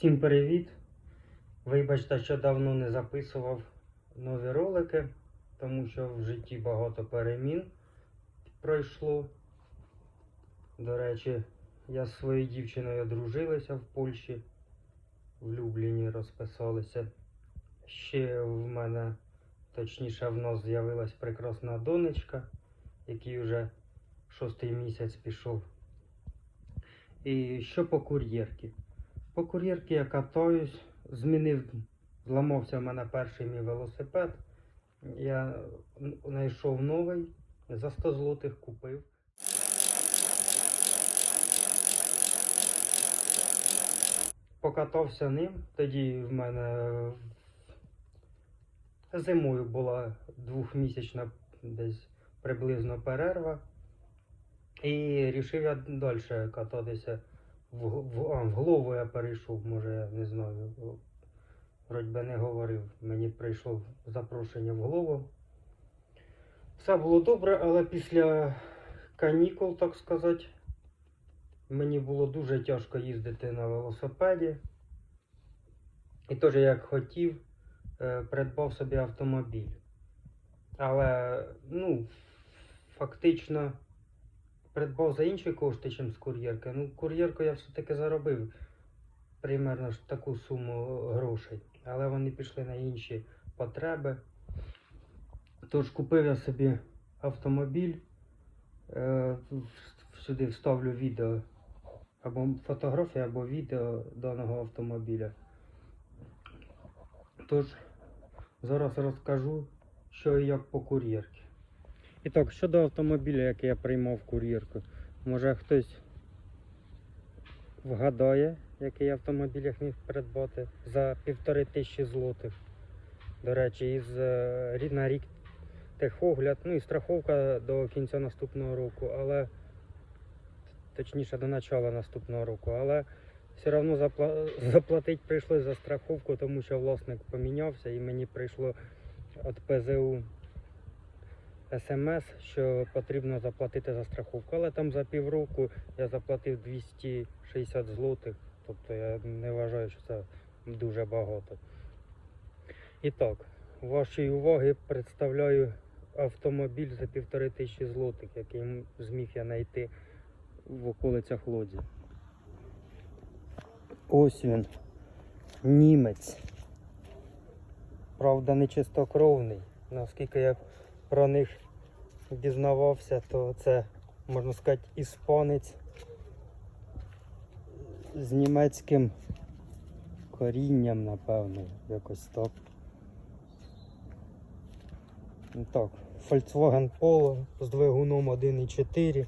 Всім привіт! Вибачте, що давно не записував нові ролики, тому що в житті багато перемін пройшло. До речі, я з своєю дівчиною одружилися в Польщі, в Любліні розписалися. Ще в мене, точніше, в нас з'явилась прекрасна донечка, який вже шостий місяць пішов. І що по кур'єрки? По кур'єрки я катаюсь, змінив, зламався в мене перший мій велосипед. Я знайшов новий, за 100 злотих купив. Покатався ним, тоді в мене зимою була двохмісячна десь приблизно перерва. І рішив я далі кататися. В, в, в голову я перейшов, може, я не знаю. Вроді би не говорив. Мені прийшло запрошення в голову. Все було добре, але після канікул, так сказати, мені було дуже тяжко їздити на велосипеді. І теж як хотів, е, придбав собі автомобіль. Але, ну, фактично придбав за інші кошти, ніж з кур'єрки. Ну, кур'єрку я все-таки заробив примерно ж таку суму грошей. Але вони пішли на інші потреби. Тож купив я собі автомобіль. Е, сюди вставлю відео або фотографію, або відео даного автомобіля. Тож, зараз розкажу, що і як по кур'єрці. І так, щодо автомобіля, який я приймав кур'єрку, може хтось вгадає, який автомобіль я міг придбати за півтори тисячі злотих. До речі, із е, на рік техогляд, ну і страховка до кінця наступного року, але точніше до начала наступного року, але все одно запла... заплатити прийшлось за страховку, тому що власник помінявся і мені прийшло від ПЗУ смс, що потрібно заплатити за страховку. Але там за півроку я заплатив 260 злотих, тобто я не вважаю, що це дуже багато. І так, вашій уваги представляю автомобіль за півтори тисячі злотих, який зміг я знайти в околицях Лодзі. Ось він, німець. Правда, не чистокровний. Наскільки я про них дізнавався, то це, можна сказати, іспанець з німецьким корінням, напевно, якось так. Ну Так, Volkswagen Polo з двигуном 1.4.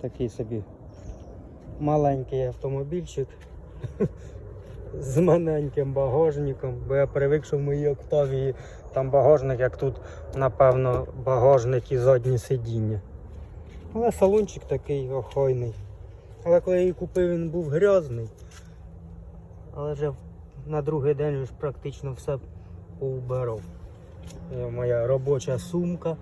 Такий собі маленький автомобільчик з маленьким багажником, бо я привик, що в моїй Октавії там багажник, як тут, напевно, багажник і заднє сидіння. Але салончик такий охайний. Але коли я її купив, він був грязний. Але вже на другий день вже практично все поубирав. Е, Моя робоча сумка.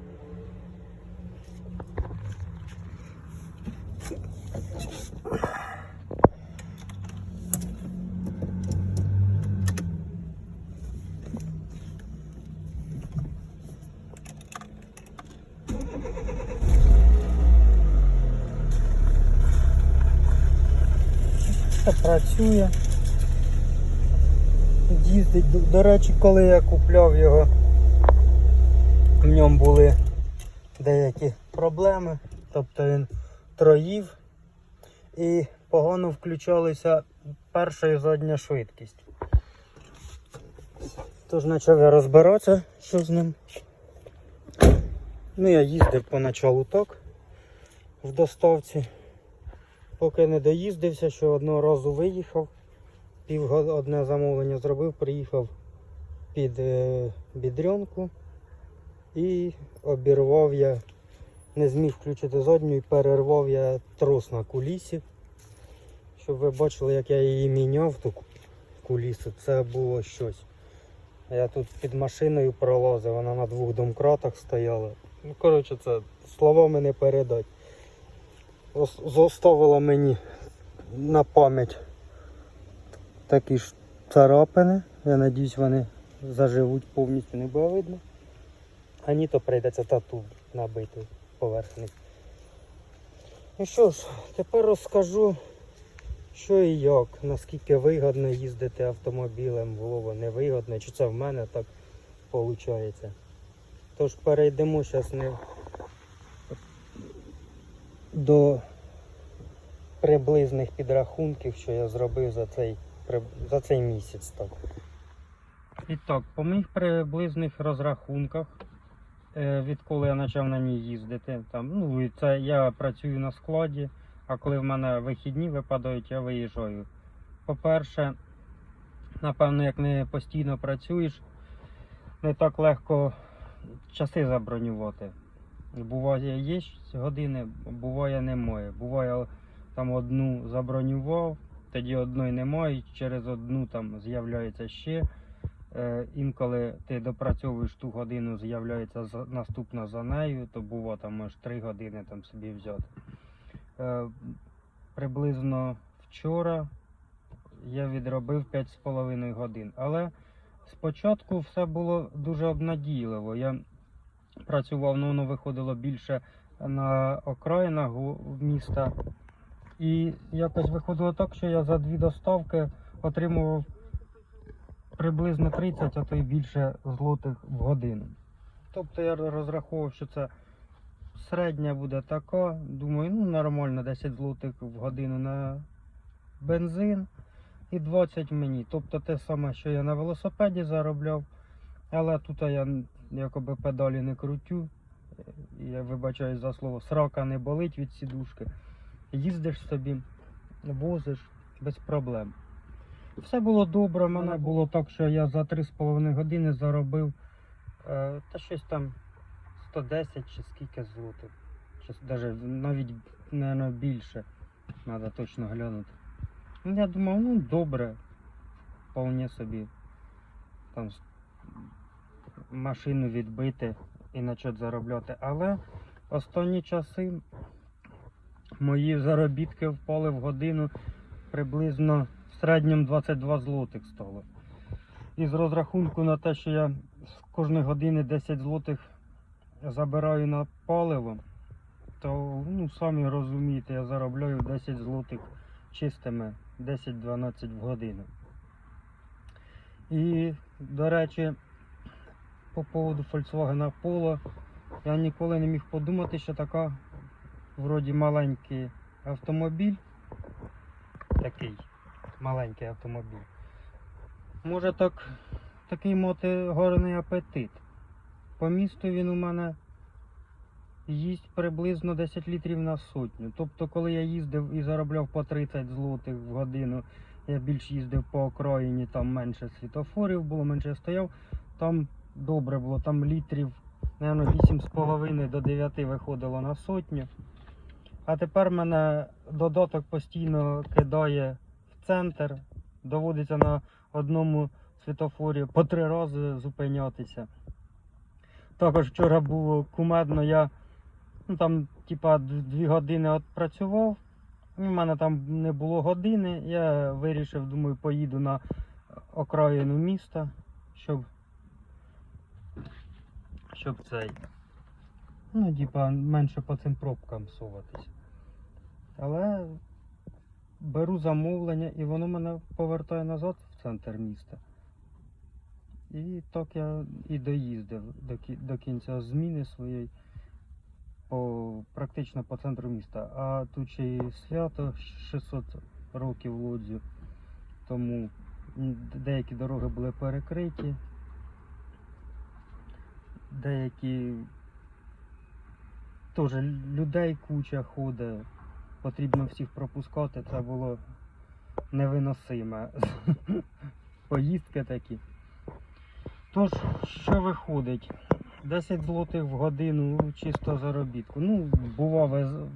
Все працює. Їздить. До, до речі, коли я купляв його, в ньому були деякі проблеми. Тобто він троїв і погано включалася перша і задня швидкість. Тож почав я розбиратися, що з ним. Ну, я їздив поначалу так в доставці. Поки не доїздився, що одного разу виїхав, пів одне замовлення зробив, приїхав під е, бідрянку і обірвав я, не зміг включити задню і перервав я трос на кулісі. Щоб ви бачили, як я її міняв, ту кулісу, це було щось. Я тут під машиною пролазив, вона на двох домкратах стояла. Ну, коротше, це словами не передать. Ос- Зоставила мені на пам'ять такі ж царапини. Я надіюсь, вони заживуть повністю, не буде видно. А ні, то прийдеться тату набити поверх них. Ну що ж, тепер розкажу, що і як, наскільки вигідно їздити автомобілем, Вова, невигідно, чи це в мене так виходить. Тож перейдемо зараз не до приблизних підрахунків, що я зробив за цей, за цей місяць. Так. І так, по моїх приблизних розрахунках, е, відколи я почав на ній їздити, там, ну, це я працюю на складі, а коли в мене вихідні випадають, я виїжджаю. По-перше, напевно, як не постійно працюєш, не так легко часи забронювати. Буває є години, буває немає. Буває там одну забронював, тоді одної немає, через одну там з'являється ще. Е, інколи ти допрацьовуєш ту годину, з'являється наступна за нею, то бува там можеш 3 години там собі взяти. Е, приблизно вчора я відробив 5,5 годин. Але спочатку все було дуже обнадійливо. Я працював, ну воно виходило більше на окраїнах міста. І якось виходило так, що я за дві доставки отримував приблизно 30, а то й більше злотих в годину. Тобто я розраховував, що це середня буде така. Думаю, ну нормально, 10 злотих в годину на бензин і 20 мені. Тобто те саме, що я на велосипеді заробляв, але тут я якоби педалі не крутю. Я вибачаюсь за слово, срака не болить від сідушки. Їздиш собі, возиш без проблем. Все було добре, в мене було так, що я за 3,5 години заробив е, та щось там 110 чи скільки злотих. Чи навіть навіть наверно, більше. Треба точно глянути. Ну, я думав, ну добре, вполне собі там машину відбити і почати заробляти. Але останні часи мої заробітки впали в годину приблизно в середньому 22 злотих стало. І з розрахунку на те, що я з кожної години 10 злотих забираю на паливо, то ну, самі розумієте, я заробляю 10 злотих чистими 10-12 в годину. І, до речі, по поводу Volkswagen Polo, я ніколи не міг подумати, що така вроді маленький автомобіль, такий маленький автомобіль, може так, такий мати гарний апетит. По місту він у мене їсть приблизно 10 літрів на сотню. Тобто, коли я їздив і заробляв по 30 злотих в годину, я більш їздив по окраїні, там менше світофорів було, менше я стояв, там добре було, там літрів, напевно, 8,5 до 9 виходило на сотню. А тепер мене додаток постійно кидає в центр, доводиться на одному світофорі по три рази зупинятися. Також вчора було кумедно, я ну, там, типа, дві години відпрацював. У мене там не було години. Я вирішив, думаю, поїду на окраїну міста, щоб. Щоб цей. Ну, типа, менше по цим пробкам соватись. Але беру замовлення і воно мене повертає назад в центр міста. І так я і доїздив до, до кінця зміни своєї по, практично по центру міста. А тут ще й свято 600 років Лодзю, тому деякі дороги були перекриті, деякі теж людей куча ходить, потрібно всіх пропускати, це було невиносиме. Поїздки такі. Тож, що виходить? 10 злотих в годину чисто заробітку. Ну, буває, з-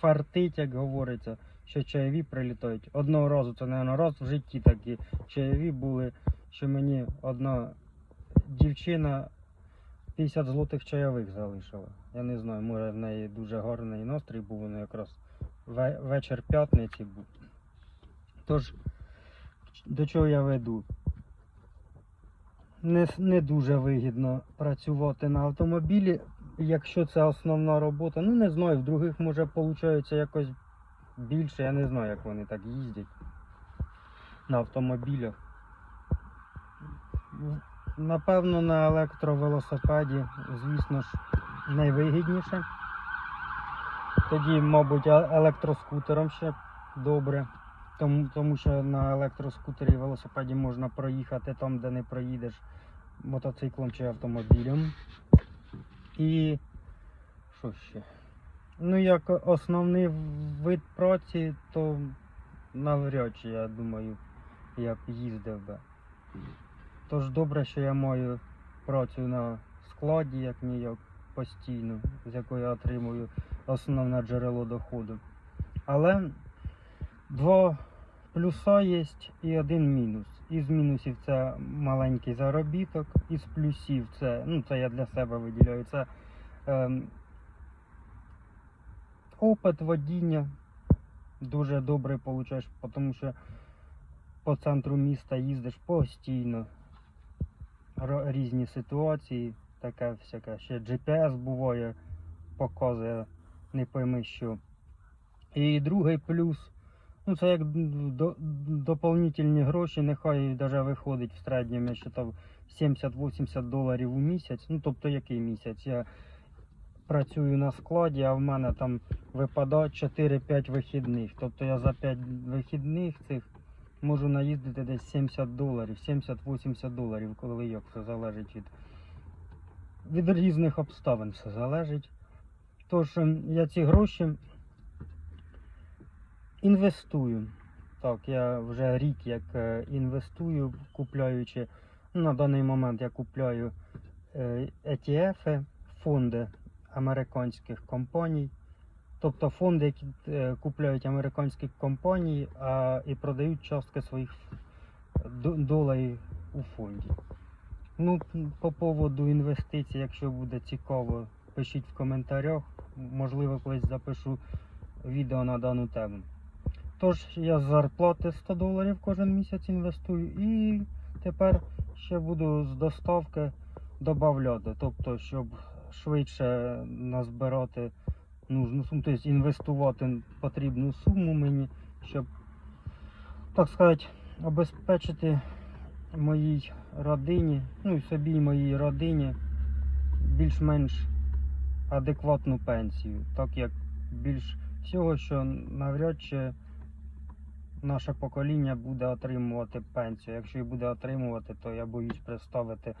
фартить, як говориться, що чайові прилітають. Одного разу, це, мабуть, раз в житті такі чайові були, що мені одна дівчина 50 злотих чайових залишила. Я не знаю, може в неї дуже гарний настрій був, воно якраз вечір п'ятниці був. Тож, до чого я веду? Не, не дуже вигідно працювати на автомобілі, якщо це основна робота. Ну не знаю, в других може виходить якось більше, я не знаю, як вони так їздять на автомобілях. Напевно, на електровелосипеді, звісно ж, найвигідніше. Тоді, мабуть, електроскутером ще добре. Тому, тому що на електроскутері і велосипеді можна проїхати там, де не проїдеш мотоциклом чи автомобілем. І що ще? Ну, як основний вид праці, то навряд чи, я думаю, я б їздив би. Тож добре, що я маю працю на складі, як ніяк постійно, з якої я отримую основне джерело доходу. Але два плюса є і один мінус. Із мінусів це маленький заробіток, із плюсів це, ну це я для себе виділяю, це ем, опит водіння. Дуже добре получаєш, тому що по центру міста їздиш постійно. Різні ситуації, таке всяке. Ще GPS буває, показує, не пойми що. І другий плюс, ну це як до, доповнительні гроші, нехай навіть виходить в середньому, я считав 70-80 доларів у місяць. Ну тобто який місяць? Я працюю на складі, а в мене там випадає 4-5 вихідних. Тобто я за 5 вихідних цих можу наїздити десь 70 доларів, 70-80 доларів, коли як все залежить від, від різних обставин все залежить. Тож ем, я ці гроші інвестую. Так, я вже рік як е, інвестую, купляючи. Ну, на даний момент я купляю е, ETF, фонди американських компаній. Тобто фонди, які е, купляють американські компанії а, і продають частки своїх до- доларів у фонді. Ну, по поводу інвестицій, якщо буде цікаво, пишіть в коментарях. Можливо, колись запишу відео на дану тему. Тож я з зарплати 100 доларів кожен місяць інвестую і тепер ще буду з доставки додавати. Тобто, щоб швидше назбирати нужну суму, тобто інвестувати потрібну суму мені, щоб, так сказати, обезпечити моїй родині, ну і собі і моїй родині більш-менш адекватну пенсію. Так як більш всього, що навряд чи наше покоління буде отримувати пенсію. Якщо і буде отримувати, то я боюсь представити,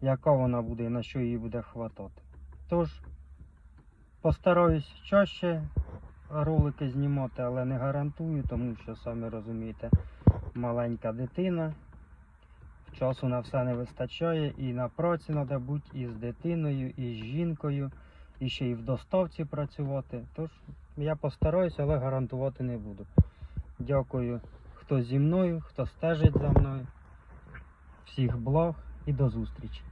яка вона буде і на що її буде хватати. Тож, постараюсь чаще ролики знімати, але не гарантую, тому що самі розумієте, маленька дитина. Часу на все не вистачає і на праці треба бути і з дитиною, і з жінкою, і ще й в доставці працювати. Тож я постараюсь, але гарантувати не буду. Дякую, хто зі мною, хто стежить за мною. Всіх благ і до зустрічі.